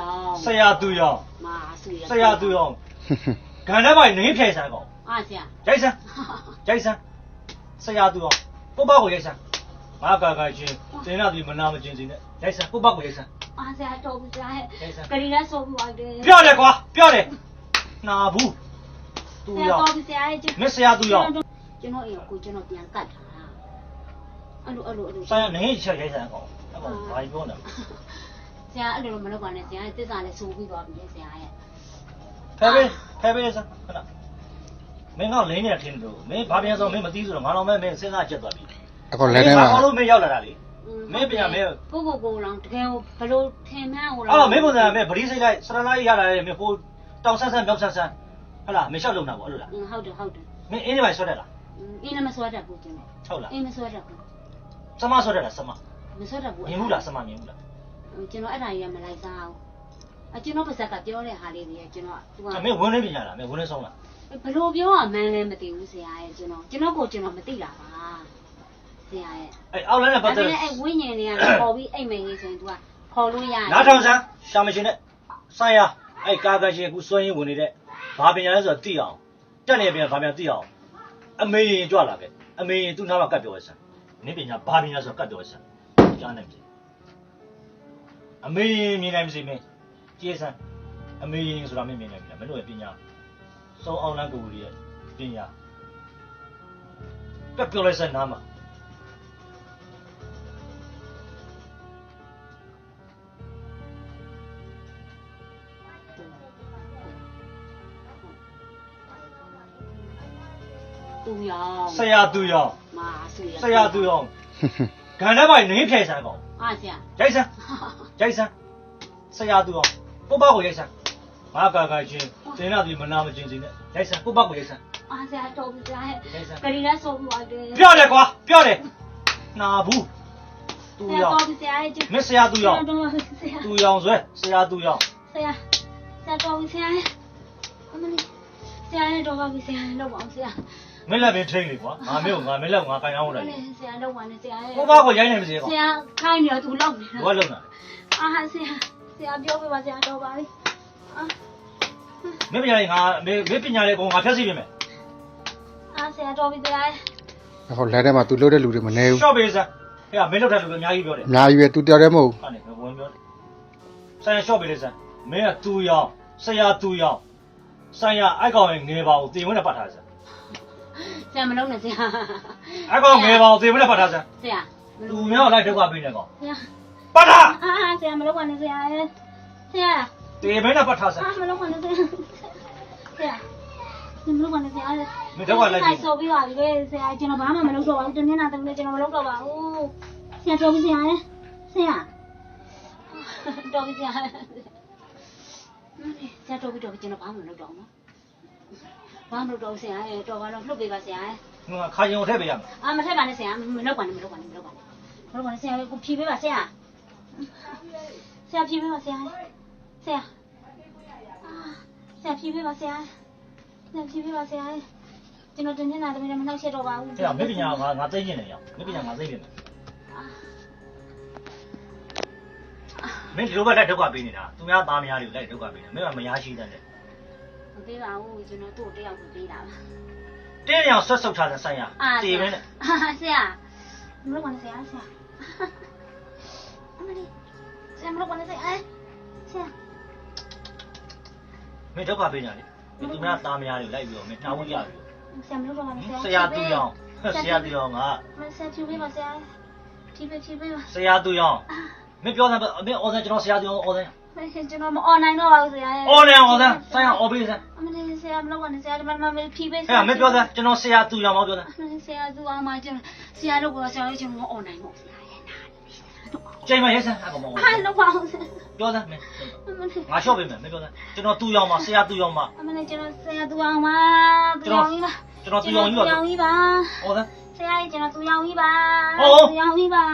ရောင်ဆရာသူရောင်မာဆူရဆရာသူရောင်ဂန်ထဲမှာနင်းဖြိုင်ဆန်းကောင်အားဆရာရိုက်ဆန်းရိုက်ဆန်းဆရာသူရောင်ပုပ္ပကိုရိုက်ဆန်းငါကာကာချင်းတင်လာပြီးမနာမချင်းစင်းနဲ့ရိုက်ဆန်းပုပ္ပကိုရိုက်ဆန်းအားဆရာတော်ပြီဆရာရဲ့ရိုက်ဆန်းကလေးလည်းဆိုပြီးသွားတယ်ပြောတယ်ကွာပြောတယ်နာဘူးသူဆရာရောင်တော်ပြီဆရာရဲ့မင်းဆရာသူရောင်ကျွန်တော်အိမ်ကိုကျွန်တော်ပြန်ကတ်ထားတာအဲ့လိုအဲ့လိုအဲ့လိုဆရာနင်းချက်ရိုက်ဆန်းကောင်အဲ့ကောင်ဘာပြောနေ ဆရာအဲ့လိုမလုပ်ပါနဲ့ဆရာရဲ့တစ္ဆာလည်းဆိုပြီးသွားပြီဆရာရဲ့ဖဲပေးဖဲပေးစမ်းခဏမင်းကလင်းနေတယ်ထင်တယ်မင်းဘာပြန်ဆိုမင်းမသိဆိုတော့ငါတော့မဲမင်းစဉ်းစားချက်သွားပြီအခုလဲထဲမှာဘာလို့မင်းရောက်လာတာလေမင်းပြန်မင်းကိုကိုကိုလောင်တကယ်ဘလို့ထင်မှန်းဟိုအဲ့တော့မင်းပုံစံကမင်းဗတိစိတ်လိုက်စရလာကြီးရလာတယ်မင်းဟိုတောင်ဆန်းဆန်းမြောက်ဆန်းဆန်းဟလာမင်းလျှောက်လုံတာပေါ့အဲ့လိုလားဟုတ်တယ်ဟုတ်တယ်မင်းအင်းဒီပိုင်းဆွဲတယ်လားအင်းလည်းမဆွဲတတ်ဘူးကျွန်တော်ဟုတ်လားအင်းမဆွဲတတ်ဘူးစမဆွဲတယ်လားစမမဆွဲတတ်ဘူးမြင်ဘူးလားစမမြင်ဘူးလား ကျွန်တော်အဲ့ဒါကြီးကမလိုက်စားဘူးအကျွန်တော်ပါဇက်ကပြောတဲ့ဟာလေးတွေကျွန်တော်သူကမင်းဝင်းလေးပညာလားမင်းဝင်းလေးဆုံးလားဘလို့ပြောရမှန်းလည်းမသိဘူးဆရာရဲ့ကျွန်တော်ကျွန်တော်ကိုကျွန်တော်မသိတာပါဆရာရဲ့အဲ့အောက်လန်းနဲ့ဒါပတ်ပေသက်မဲ့အဲ့ဝိညာဉ်တွေကလည်းပေါ်ပြီးအိမ်မင်းကြီးဆိုရင် तू ကခေါ်လို့ရတယ်နားထောင်စမ်းရှာမရှင်နဲ့ဆိုင်ရအဲ့ကာကရှင်အခုစွန့်ရင်ဝင်နေတဲ့ဘာပညာလဲဆိုတော့သိအောင်တက်နေပြန်ဘာပြန်သိအောင်အမေရင်ကြွလာခဲ့အမေရင်သူ့နားမှာကတ်ပြောစမ်းနင်းပညာဘာပညာဆိုတော့ကတ်ပြောစမ်းကြားနိုင်ပြီ အမေရင်မြင်နိုင်ပြီမင်းကြည့်စမ်းအမေရင်ဆိုတာမင်းမြင်နိုင်ပြီလားမင်းတို့ရဲ့ပညာစုံအောင်လန်းကိုကြီးရဲ့ပညာကတ်ပြောလိုက်စမ်းနားမှာသူရောင်ဆရာသူရောင်မာဆူရဆရာသူရောင်ဂန်ထဲမှာနင်းဖြိုင်စမ်းကောင် အားဆရာရိုက်စမ်းရိုက်စမ်းဆရာသူရောပုပ္ပကိုရိုက်စမ်းငါကာကာချင်းတင်လာပြီးမနာမချင်းစင်းနဲ့ရိုက်စမ်းပုပ္ပကိုရိုက်စမ်းအားဆရာတော်ပြီဆရာရဲ့ရိုက်စမ်းကလေးလည်းဆိုပြီးသွားတယ်ပြောတယ်ကွာပြောတယ်နာဘူးသူဆရာရောတော်ပြီဆရာရဲ့မင်းဆရာသူရောတော်ပြီဆရာသူရောဆွဲဆရာသူရောဆရာဆရာတော်ပြီဆရာရဲ့အမလေးဆရာရဲ့တော်ပါပြီဆရာရဲ့လောက်ပါအောင်ဆရာ မင်းလည်းမင်းထိန်လေကွာငါမင်းကိုငါမင်းလည်းငါကန်အောင်လိုက်ဆရာလောက်ပါနဲ့ဆရာရဲ့ပုပ္ပကိုရိုက်နိုင်မစေဆကောင်ရာခိုင်းနေတော့သူလောက်နေဘာလုံတာအာဆရာဆရာပြောပြပါဆရာတော်ပါပြီအာမင်းပညာလေးငါမင်းမင်းပညာလေးကိုငါဖျက်ဆီးပြင်မယ်အာဆရာတော်ပြီဆရာရဲ့အခုလဲထဲမှာသူလို့တဲ့လူတွေမနေဘူးရှော့ပေးစမ်းဟဲ့မင်းလောက်တဲ့လူကအများကြီးပြောတယ်အများကြီးပဲသူတယောက်တည်းမဟုတ်ဟာနေဝင်ပြောဆိုင်ရရှော့ပေးလိုက်စမ်းမင်းကသူရောဆရာသူရောဆိုင်ရအိုက်ကောင်ရဲ့ငယ်ပါကိုတင်ဝင်နဲ့ပတ်ထားစမ်း ဆရာမလုံးနဲ့ဆရာအိုက်ကောင်ငယ်ပါကိုတင်ဝင်နဲ့ပတ်ထားစမ်းဆရာသူများလိုက်ဒုက္ခပေးနေကောင်ဆရာပတ်ထားအာဆရာမလုံးပါနဲ့ဆရာရဲ့ဆရာတင်မင်းနဲ့ပတ်ထားစမ်းအာမလုံးပါနဲ့ဆရာဆရာမလုံးပါနဲ့ဆရာမင်းဒုက္ခလိုက်ပြီဆိုပြီးပါပြီလေဆရာကျွန်တော်ဘာမှမလုပ်တော့ပါဘူးတနေ့နာတနေ့ကျွန်တော်မလုပ်တော့ပါဘူးဆရာတော်ပြီဆရာရဲ့ဆရာတော်ပြီဆရာဆရာတော်ပြီတော်ပြီကျွန်တော်ဘာမှမလုပ်တော့ဘူး ဘာမှမလုပ်တော့ဆရာရဲ့တော်ပါတော့လှုပ်ပေးပါဆရာရဲ့ငါခါရင်ကိုထည့်ပေးရမယ်အာမထက်ပါနဲ့ဆရာမလုပ်ပါနဲ့မလုပ်ပါနဲ့မလုပ်ပါနဲ့မလုပ်ပါနဲ့ဆရာကိုဖြေပေးပါဆရာဆရာဖြေပေးပါဆရာဆရာအာဆရာဖြေပေးပါဆရာဆရာဖြေပေးပါဆရာကျွန်တော်တင်းနေတာတမင်မနှောက်ချက်တော့ပါဘူးဟဲ့မင်းပညာငါငါသိကျင်နေရအောင်မင်းပညာငါသိကျင်နေမင်းဒီလိုပဲလိုက်ဒုက္ခပေးနေတာသူများသားများတွေကိုလိုက်ဒုက္ခပေးနေမင်းကမရရှိတဲ့ မပေးပါဘူးကျွန်တော်သူ့ကိုတယောက်ကိုပေးတာပါတင်းရောင်ဆွတ်ဆုပ်ထားတဲ့ဆိုင်ရတေမင်းနဲ့အာဆရာမလုပ်ပါနဲ့ဆရာဆရာအမလေးဆရာမလုပ်ပါနဲ့ဆရာဆရာမင်းဒုက္ခပေးညာလေမင်းသူများသားများတွေကိုလိုက်ပြီးတော့မင်းနှာဝရပြီးဆရာမလုပ်တော့ပါနဲ့ဆရာဆရာသူရောင်ဆရာသူရောင်ငါမဆရာဖြူပေးပါဆရာဖြူပေးဖြူပေးပါဆရာသူရောင်မင်းပြောတယ်မင်းအော်စံကျွန်တော်ဆရာသူရောင်အော်စံ ကျွန်တော်မအွန်လိုင်းတော့ပါဘူးဆရာရဲ့အော်နေအော်စံဆိုင်အောင်အော်ပေးစမ်းအမလေးဆရာမလုပ်ပါနဲ့ဆရာဒီမှာမဖြူပေးဟဲ့မင်းပြောတယ်ကျွန်တော်ဆရာသူရောင်မပြောတယ်ဆရာသူအောင်မကျွန်တော်ဆရာတို့ကဆရာတို့ကျွန်တော်အွန်လိုင်းပေါ့ဆရာရဲ့နားချိန်မရဲစမ်းအကောင်မအာလောက်ပါအောင်ဆရာပြောစမ်းမင်းအမလေးငါလျှော့ပေးမယ်မင်းပြောစမ်းကျွန်တော်သူရောင်မှာဆရာသူရောင်မှာအမလေးကျွန်တော်ဆရာသူအောင်ပါသူအောင်ကြီးပါကျွန်တော်သူရောင်ကြီးပါသူအောင်ကြီးပါအော်စမ်းဆရာကြီးကျွန်တော်သူရောင်ကြီးပါဟုတ်ဟုတ်သူရောင်ကြီးပါ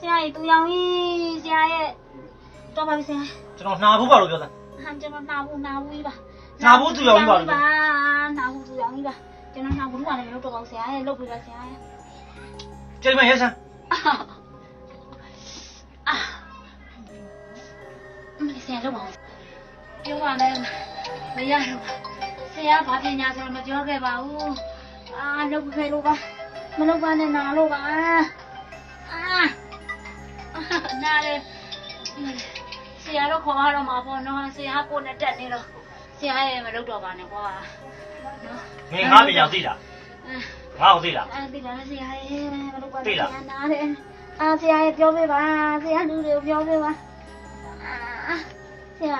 ဆရာကြီးသူရောင်ကြီးဆရာရဲ့ တော့ပါပြီဆရာကျွန်တော်နှာဘူးပါလို့ပြောစမ်းဟန်ကျွန်တော်နာဘူးနာဘူးကြီးပါနာဘူးသူရောင်ကြီးပါလို့နာဘူးသူရောင်ကြီးပါကျွန်တော်နာဘူးကလည်းမလုပ်တော့ပါဘူးဆရာရဲ့လုပ်ပြီးပါဆရာရဲ့ချိန်မရဲစမ်းအာအာမလေးဆရာရာလောက်ပါပြောပါမယ်မရတော့ဆရာဘာပညာဆိုတော့မပြောခဲ့ပါဘူးအာလုပ်ခဲ့လို့ပါမလုပ်ပါနဲ့နာလို့ပါအာနာလေဆ ရာတော့ခေါ်ရတော့မှာပေါ့နော်ဆရာကိုနဲ့တက်နေတော့ဆရာရဲ့မလုပ်တော့ပါနဲ့ကွာနော်မင်းငါပညာသိလားငါ့ကိုသိလားအဲ့ဒီလားဆရာရဲ့မလုပ်ပါနဲ့ဆရာနားတယ်အာဆရာရဲ့ပြောပေးပါဆရာလူတွေကိုပြောပေးပါအာဆရာ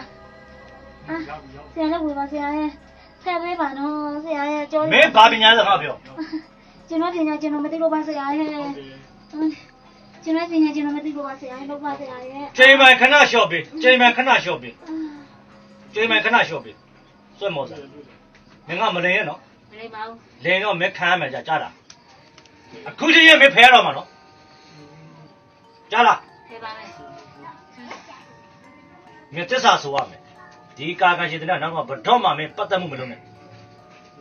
အာဆရာလည်းဝေပါဆရာရဲ့ဆက်ပေးပါနော်ဆရာရဲ့ကြောမင်းဘာပညာလဲငါပြောကျွန်တော်ပညာကျွန်တော်မသိလို့ပါဆရာရဲ့ ကျွန်တော်ပညာကျွန်တော်မသိလို့ပါဆရာရဲ့လုပ်ပါဆရာရဲ့ချိန်မှန်ခဏလျှော့ပေးချိန်မှန်ခဏလျှော့ပေးချိန်မှန်ခဏလျှော့ပေးစွတ်မောစားမင်းကမလင်ရနော်မလေးပါဘူးလင်တော့မခံရမယ်ကြာကြားလားအခုချင်းရင်မဖယ်ရတော့မှာနော်ကြားလားဖေးပါမယ်မင်းတစ္ဆာဆိုရမယ်ဒီကာကရှင်တဲ့နောက်ကဘတော့မှမင်းပတ်သက်မှုမလုပ်နဲ့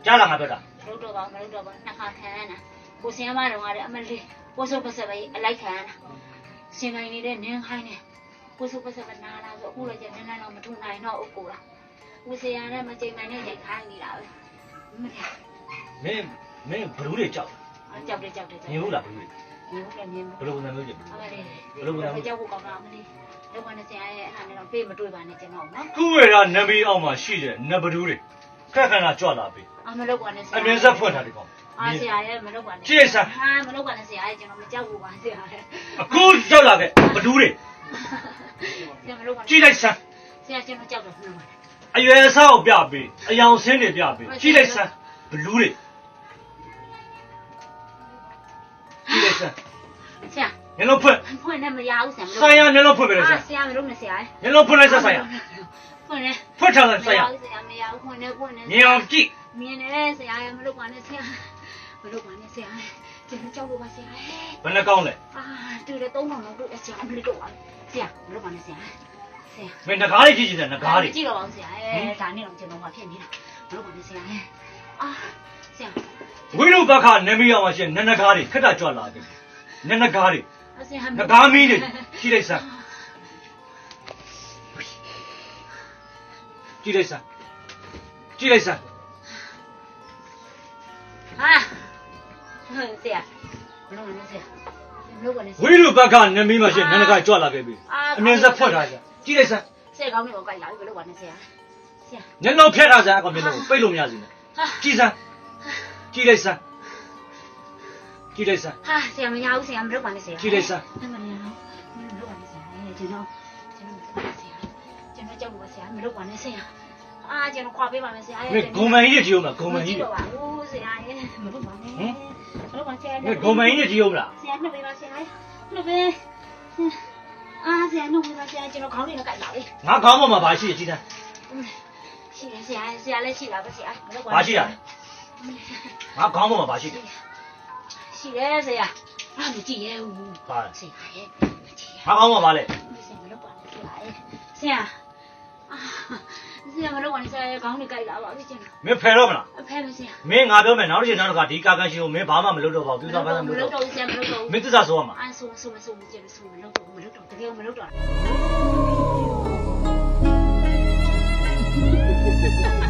ကြားလားငါပြောတာမလုပ်တော့ပါမလုပ်တော့ပါနှစ်ခါခံရတာ ကိုစင်မတော်ကလည်းအမလေးကိုစုပ်ပစပ်ပဲအလိုက်ခံရတာစင်နိုင်နေတဲ့နင်းခိုင်းနေကိုစုပ်ပစပ်ကနာလာဆိုအခုလည်းကျနင်းနိုင်တော့မထုံနိုင်တော့အကိုလားကိုစင်ရနဲ့မကြိမ်နိုင်နဲ့ရိုက်ခိုင်းနေတာပဲမလေးမင်းမင်းဘလူးတွေကြောက်ကြောက်တယ်ကြောက်တယ်ကြောက်မြင်ဘူးလားဘလူးတွေမြင်ဘူးလည်းမြင်ဘူးဘလူးကမျိုးကြီးအမလေးကြောက်ဖို့ကောင်းတာအမလေးလောကနဲ့ဆရာရဲ့အဲ့ဒါနဲ့တော့ပေးမတွေ့ပါနဲ့ကျွန်တော်နော်ခုဝေရနမီအောင်မှာရှိတဲ့နဘလူးတွေခက်ခဏကြွလာပြီအမလောက်ပါနဲ့ဆရာအမြင်ဆက်ဖွင့်ထားတယ်ကောင် အားဆရာရဲ့မလောက်ပါနဲ့ကြည့်စမ်းဟာမလောက်ပါနဲ့ဆရာရဲ့ကျွန်တော်မကြောက်ဘူးပါဆရာရဲ့အခုရောက်လာခဲ့ဘလူးတွေဆရာမလောက်ပါနဲ့ကြည့်လိုက်စမ်းဆရာကျွန်တော်ကြောက်တယ်မလောက်ပါနဲ့အရွယ်အစားကိုပြပေးအယောင်ဆင်းတွေပြပေးကြည့်လိုက်စမ်းဘလူးတွေကြည့်လိုက်စမ်းဆရာညလုံးဖွင့်ဖွင့်နဲ့မရဘူးဆရာမလောက်ဆိုင်ရညလုံးဖွင့်ပေးလိုက်စမ်းဆရာမလောက်နဲ့ဆရာရဲ့ညလုံးဖွင့်လိုက်စမ်းဆိုင်ရဖွင့်နဲ့ဖွင့်ထားလိုက်ဆိုင်ရဆရာမရဘူးဖွင့်နဲ့ဖွင့်နဲ့မြင်အောင်ကြည့်မြင်တယ်ဆရာရဲ့မလောက်ပါနဲ့ဆရာ မလောက်ပါနဲ့ဆရာရဲ့ကျွန်တော်ကြောက်လို့ပါဆရာရဲ့ဘယ်နှကောင်းလဲအာတူတယ်သုံးတော့မဟုတ်ဆရာမလောက်တော့ပါဆရာမလောက်ပါနဲ့ဆရာဆရာမင်းငကားလေးကြည့်ကြည့်တယ်ငကားလေးကြည့်တော့ပါဦးဆရာရဲ့ဒါနဲ့တော့ကျွန်တော်ကဖြစ်နေတာမလောက်ပါနဲ့ဆရာရဲ့အာဆရာဝိရုဘခနမီအောင်မှာရှိတဲ့နနကားတွေခက်တာကြွလာတယ်နနကားတွေဆရာငကားမီးတွေကြည့်လိုက်စမ်းကြည့်လိုက်စမ်းကြည့်လိုက်စမ်း ဆရာမလောက်ပါနဲ့ဆရာမလောက်ပါနဲ့ဆဝိရာရုဘခနမီးမှာရှိတဲ့နနကားကြွလာခဲ့ပြီအမြင်ဆက်ဖွင့်ထားကြကြည့်လိုက်စမ်းဆရာကောင်းနေတော့ကြိုက်လာပြီမလောက်ပါနဲ့ဆရာဆရာညလုံးဖြတ်ထားစမ်းအကောင်မျက်လုံးကိုပိတ်လို့မရစီနဲ့ဟာကြည့်စမ်းကြည့်လိုက်စမ်းကြည့်လိုက်စမ်းဟာဆရာမရဘူးဆရာမလောက်ပါနဲ့ဆရာကြည့်လိုက်စမ်းမရဘူးမလောက်ပါနဲ့ဆရာကျွန်တော်ကျွန်တော်ဆရာကျွန်တော်ကြောက်လို့ပါဆရာမလောက်ပါနဲ့ဆရာ အာကျွန်တော်ခွာပေးပါမယ်ဆရာမင်းဂုံမန်ကြီးတွေကြည့်ဦးမလားဂုံမန်ကြီးကြတွေည့်ပါဘူးဆရာရဲ့မလောက်ပါနဲ့မလောက်ပါဆရာမင်းဂုံမန်ကြီးတွေကြည့်ဦးမလားဆရာနှုတ်ပေးပါဆရာနှုတ်ပေးအာဆရာနှုတ်ပေးပါဆရာကျွန်တော်ခေါင်းလေးနဲ့ကြိုက်လာပြီငါခေါင်းပေါ်မှာဘာရှိရကြည့်စမ်းရှိတယ်ဆရာဆရာလည်းရှိလာပါဆရာမလောက်ပါဘာရှိရလဲငါခေါင်းပေါ်မှာဘာရှိတယ်ရှိတယ်ဆရာအာမကြည့်ရဲဘူးဘာလဲဆရာရဲ့မကြည့်ရငါခေါင်းပေါ်မှာဘာလဲဆရာမလုပ်ပါနဲ့ဆရာရဲ့ဆရာအာ ဆရာမလုပ်ပါနဲ့ဆရာရဲ့ခေါင်းလေးကြိုက်လာပါပြီကျွန်တော်မင်းဖယ်တော့မလားအဖေမဆရာမင်းငါပြောမယ်နောက်တစ်ချိန်နောက်တစ်ခါဒီကာကန်ရှင်ကိုမင်းဘာမှမလုပ်တော့ပါဘူးသူစားဘာမှမမလုပ်လုပ်တော့တော့ဘူးဆရာမလုပ်တော့ဘူးမင်းသစ္စာဆိုရမှာအာဆိုဆိုမဆိုမကျန်ဆိုမလုပ်တော့ဘူးမလုပ်တော့တကယ်မလုပ်တော့